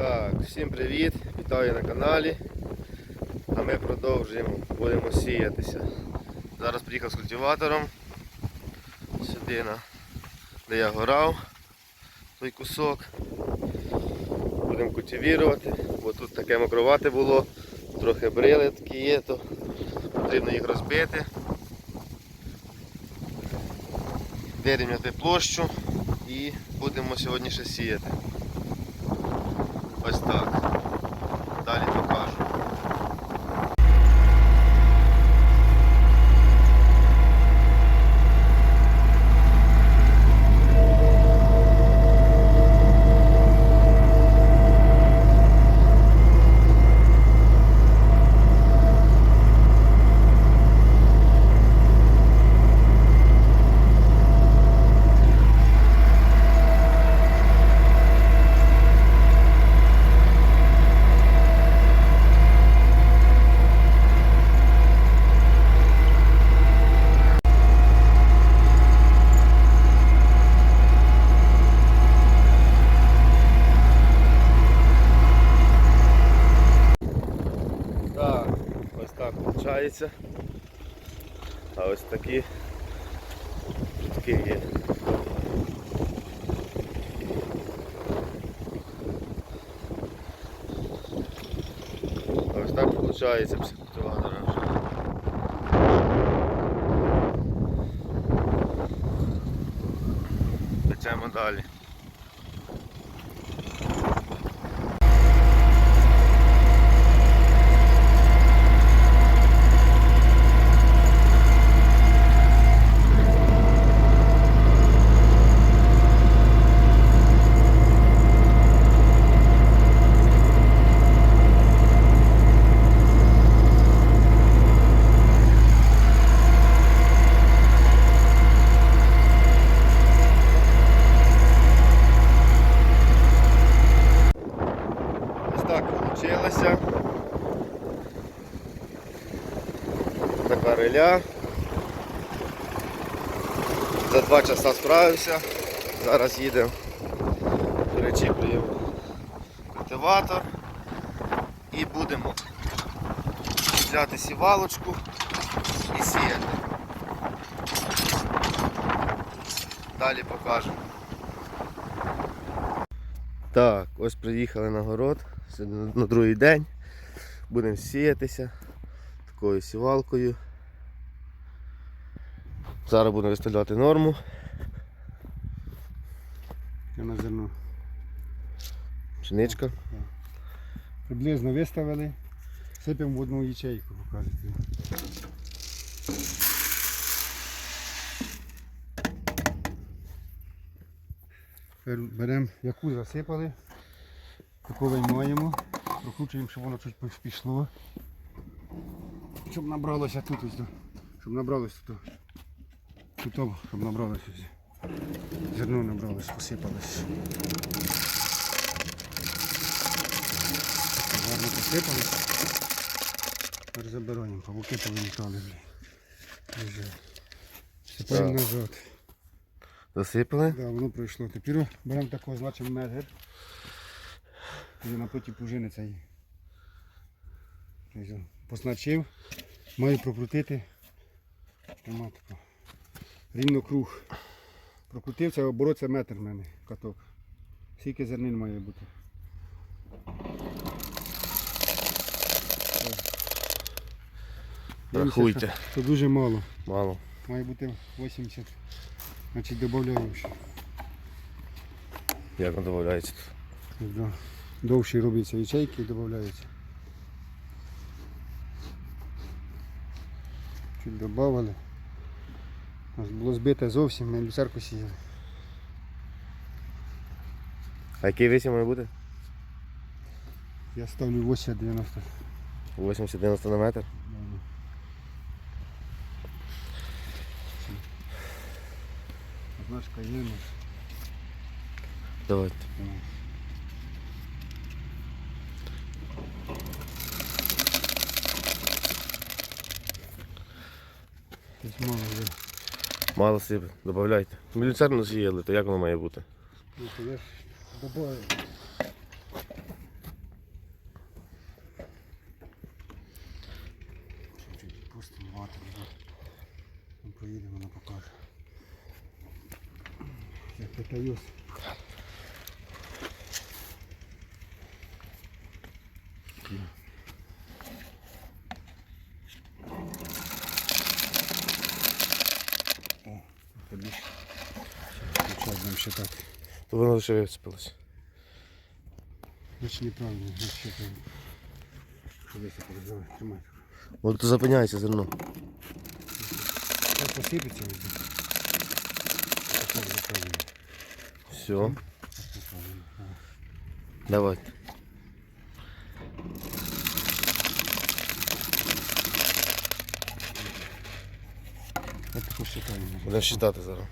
Так, всім привіт, вітаю на каналі. А ми продовжуємо, будемо сіятися. Зараз приїхав з культиватором сюди, на, де я горав той кусок. Будемо культивувати, бо тут таке мокровате було, трохи брили такі є, то потрібно їх розбити. Вирівняти площу і будемо сьогодні ще сіяти. Ось так. Далі покажу. Так, ось виходить. А ось такі такі є. Ось так виходить після культиватора вже. Далі. Ось так вийшло. Така. За два часа справився. Зараз їдемо. Перечіплюємо культиватор і будемо взяти сівалочку і сіяти. Далі покажемо. Так, ось приїхали на город. Сьогодні на другий день. Будемо сіятися такою сівалкою. Зараз будемо виставляти норму. Я на зерно. Пшеничка. Приблизно виставили. Сипемо в одну ячейку, покажете. Беремо яку засипали, таку виймаємо, прокручуємо, щоб воно чуть пішло. Щоб набралося тут щоб набралося тут. Тут, о, щоб набралося. ось. Зерно набралося, посипалося. Гарно посипали. Тепер забираємо, павуки повилітали. Сипаємо назад. Засипали. Да, воно пройшло. Тепер беремо такого, значимо медер. І напроти пружини цієї. Ось, о, Позначив. Маю прокрутити. Нема такого. Рівно круг. Прокрутив, це оборот це метр в мене каток. Скільки зернин має бути. Рахуйте. Це дуже мало. Мало. Має бути 80. Значить додаємо ще. Як воно додається тут? Да. Довші робляться ячейки і додаються. Чуть додавали. У нас було збите зовсім, ми люцерку сіяли. А який висів має бути? Я ставлю 80-90. 80-90 на метр. Значка є. ну, Давайте. ну. Десь мало вже. Мало сип, додавайте. Ми люцерну з'їли, то як воно має бути? Ну, я ж ну, Поїдемо, на покаже. Я питаюсь. Включай, будемо считати. То воно лише висипалось. Значить неправильно, значить считаємо. Що висипали, давай, тримай. От то зупиняється зерно. Так посипеться ось тут. Так, неправильно. Все, Неправильно. Ага. давайте. Так посчитаємо. Будемо считати зараз.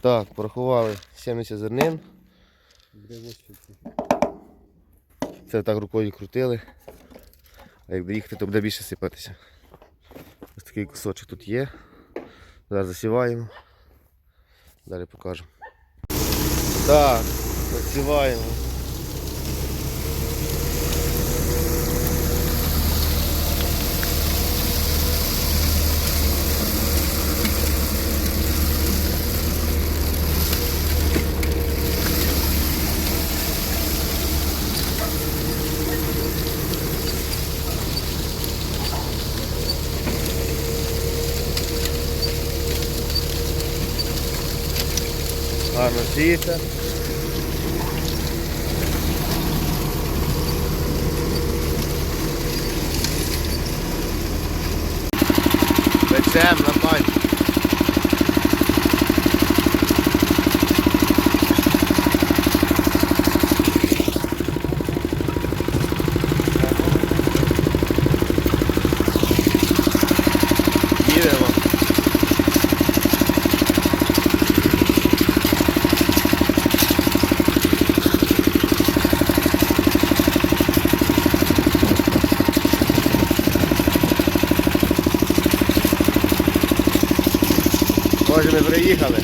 Так, порахували 70 зернин. Це так рукою крутили. А як доїхати, то буде більше сипатися. Ось такий кусочок тут є. Зараз засіваємо. Далі покажемо. Так, засіваємо. Сіється. Печем на пальці. Їдемо. Може ми приїхали.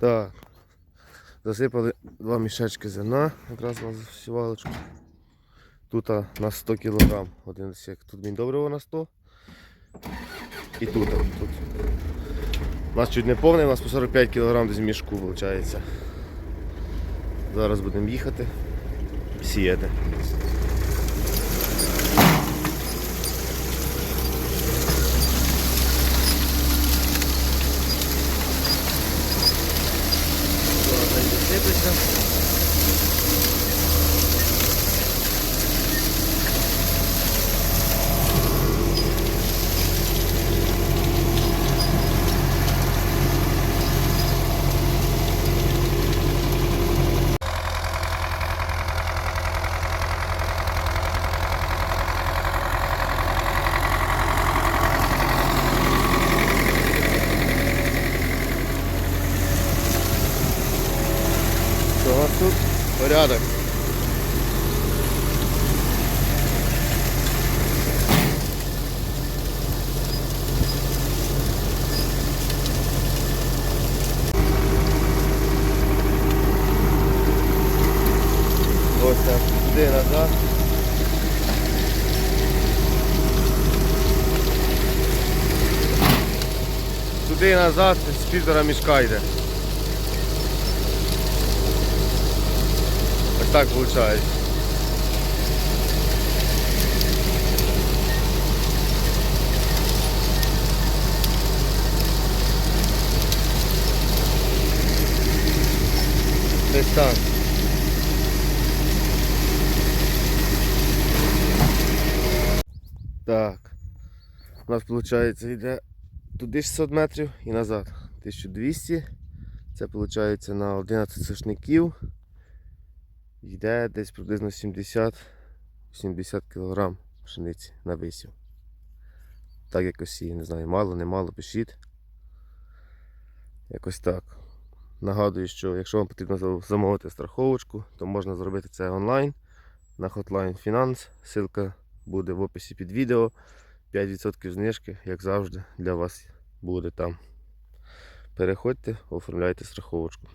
Так. Засипали два мішечки зерна, якраз на сівалочку. Тут на 100 кг один сек. Тут він доброго на 100. І тут. тут. У нас чуть не повний, у нас по 45 кг десь мішку виходить. Зараз будемо їхати, сіяти. Gerçekten. Порядок. Ось так, туди назад. Туди і назад з півтора мішка йде. Так виходить. Десь так. Так. У нас виходить йде туди 600 метрів і назад. 1200. Це виходить на 11 сушників йде десь приблизно 70-80 кг пшениці на висів. Так якось її, не знаю, мало, не мало, пишіть. Якось так. Нагадую, що якщо вам потрібно замовити страховочку, то можна зробити це онлайн на Hotline Finance. Ссылка буде в описі під відео. 5% знижки, як завжди, для вас буде там. Переходьте, оформляйте страховочку.